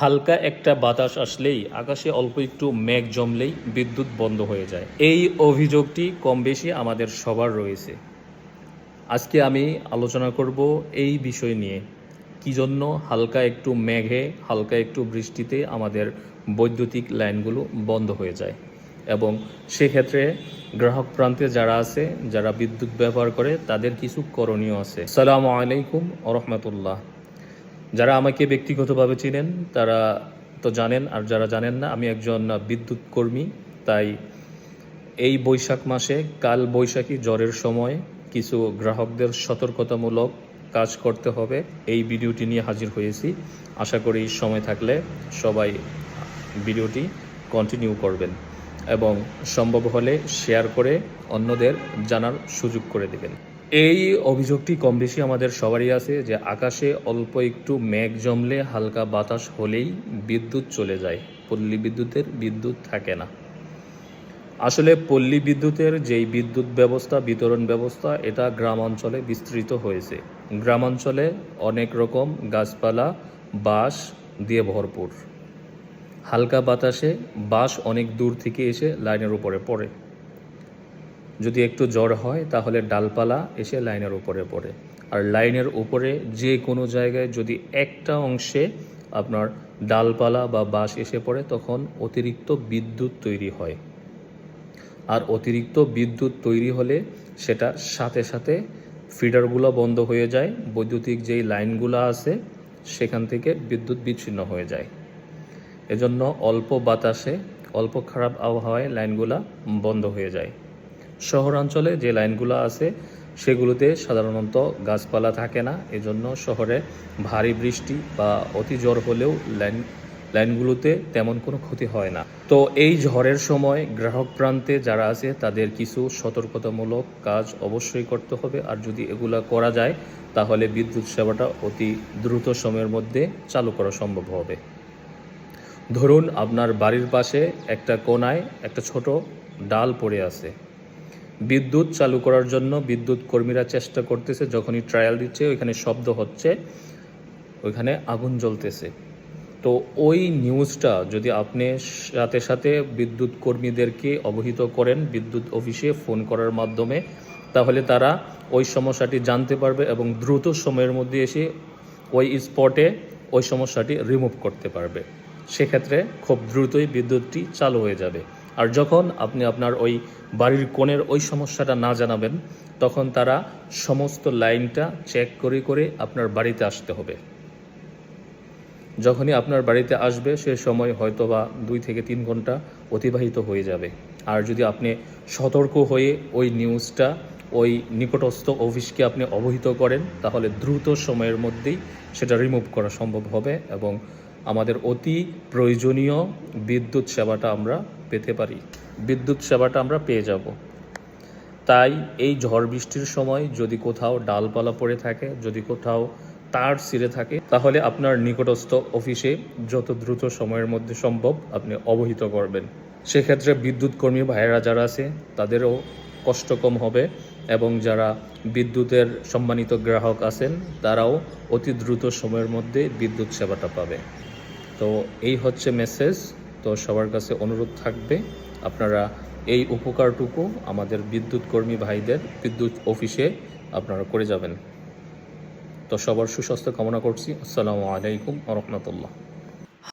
হালকা একটা বাতাস আসলেই আকাশে অল্প একটু মেঘ জমলেই বিদ্যুৎ বন্ধ হয়ে যায়। এই অভিযোগটি কম বেশি আমাদের সবার রয়েছে। আজকে আমি আলোচনা করব এই বিষয় নিয়ে। কি জন্য হালকা একটু মেঘে, হালকা একটু বৃষ্টিতে আমাদের বৈদ্যুতিক লাইনগুলো বন্ধ হয়ে যায় এবং সেক্ষেত্রে গ্রাহক প্রান্তে যারা আছে, যারা বিদ্যুৎ ব্যবহার করে, তাদের কিছু করণীয় আছে। সালামু আলাইকুম রহমতুল্লাহ। যারা আমাকে ব্যক্তিগতভাবে চিনেন, তারা তো জানেন, আর যারা জানেন না, আমি একজন বিদ্যুৎ কর্মী, তাই এই বৈশাখ মাসে কাল বৈশাখী জ্বরের সময় কিছু গ্রাহকদের সতর্কতামূলক কাজ করতে হবে। এই ভিডিওটি নিয়ে হাজির হয়েছি। আশা করি সময় থাকলে সবাই ভিডিওটি কন্টিনিউ করবেন এবং সম্ভব হলে শেয়ার করে অন্যদের জানার সুযোগ করে দেবেন। এই অভিযোগটি কম বেশি আমাদের সবারই আছে যে আকাশে অল্প একটু মেঘ জমলে হালকা বাতাস হলেই বিদ্যুৎ চলে যায়। পল্লী বিদ্যুতের বিদ্যুৎ থাকে না। আসলে পল্লী বিদ্যুতের যেই বিদ্যুৎ ব্যবস্থা, বিতরণ ব্যবস্থা, এটা গ্রামাঞ্চলে বিস্তৃত হয়েছে। গ্রামাঞ্চলে অনেক রকম গাছপালা, বাঁশ দিয়ে ভরপুর। হালকা বাতাসে বাঁশ অনেক দূর থেকে এসে লাইনের উপরে পড়ে। যদি একটু জ্বর হয়, তাহলে ডালপালা এসে লাইনের উপরে পড়ে। আর লাইনের উপরে যে কোনো জায়গায় যদি একটা অংশে আপনার ডালপালা বা বাঁশ এসে পড়ে, তখন অতিরিক্ত বিদ্যুৎ তৈরি হয়। আর অতিরিক্ত বিদ্যুৎ তৈরি হলে সেটা সাথে সাথে ফিডারগুলো বন্ধ হয়ে যায়, বৈদ্যুতিক যেই লাইনগুলো আছে, সেখান থেকে বিদ্যুৎ বিচ্ছিন্ন হয়ে যায়। এজন্য অল্প বাতাসে, অল্প খারাপ আবহাওয়ায় লাইনগুলা বন্ধ হয়ে যায়। শহরাঞ্চলে যে লাইনগুলো আছে, সেগুলোতে সাধারণত গাছপালা থাকে না। এজন্য শহরে ভারী বৃষ্টি বা অতি জ্বর হলেও লাইন, লাইনগুলোতে তেমন কোনো ক্ষতি হয় না। তো এই ঝড়ের সময় গ্রাহক প্রান্তে যারা আছে, তাদের কিছু সতর্কতামূলক কাজ অবশ্যই করতে হবে। আর যদি এগুলা করা যায়, তাহলে বিদ্যুৎ সেবাটা অতি দ্রুত সময়ের মধ্যে চালু করা সম্ভব হবে। ধরুন, আপনার বাড়ির পাশে একটা কোনায় একটা ছোট ডাল পড়ে আছে। বিদ্যুৎ চালু করার জন্য বিদ্যুৎ কর্মীরা চেষ্টা করতেছে, যখনই ট্রায়াল দিচ্ছে, ওইখানে শব্দ হচ্ছে, ওইখানে আগুন জ্বলতেছে। তো ওই নিউজটা যদি আপনি সাথে সাথে বিদ্যুৎ কর্মীদেরকে অবহিত করেন বিদ্যুৎ অফিসে ফোন করার মাধ্যমে, তাহলে তারা ওই সমস্যাটি জানতে পারবে এবং দ্রুত সময়ের মধ্যে এসে ওই স্পটে ওই সমস্যাটি রিমুভ করতে পারবে। সেক্ষেত্রে খুব দ্রুতই বিদ্যুৎটি চালু হয়ে যাবে। আর যখন আপনি আপনার ওই বাড়ির কোণের ওই সমস্যাটা না জানাবেন, তখন তারা সমস্ত লাইনটা চেক করে করে আপনার বাড়িতে আসতে হবে। যখনই আপনার বাড়িতে আসবে, সে সময় হয়তো বা দুই থেকে তিন ঘণ্টা অতিবাহিত হয়ে যাবে। আর যদি আপনি সতর্ক হয়ে ওই নিউজটা, ওই নিকটস্থ অফিসকে আপনি অবহিত করেন, তাহলে দ্রুত সময়ের মধ্যেই সেটা রিমুভ করা সম্ভব হবে এবং আমাদের অতি প্রয়োজনীয় বিদ্যুৎ সেবাটা আমরা পেতে পারি। বিদ্যুৎ সেবাটা আমরা পেয়ে যাব। তাই এই ঝড় বৃষ্টির সময় যদি কোথাও ডালপালা পড়ে থাকে, যদি কোথাও তার ছিঁড়ে থাকে, তাহলে আপনার নিকটস্থ অফিসে যত দ্রুত সময়ের মধ্যে সম্ভব আপনি অবহিত করবেন। সেক্ষেত্রে বিদ্যুৎ কর্মী ভাইয়েরা যারা আছে, তাদেরও কষ্ট কম হবে এবং যারা বিদ্যুতের সম্মানিত গ্রাহক আছেন, তারাও অতি দ্রুত সময়ের মধ্যে বিদ্যুৎ সেবাটা পাবে। তো এই হচ্ছে মেসেজ তো সবার কাছে অনুরোধ থাকবে, আপনারা এই উপকারটুকু আমাদের বিদ্যুৎ কর্মী ভাইদের বিদ্যুৎ অফিসে আপনারা করে যাবেন। তো সবার সুস্বাস্থ্য কামনা করছি। আসসালামু আলাইকুম রহমতুল্লাহ।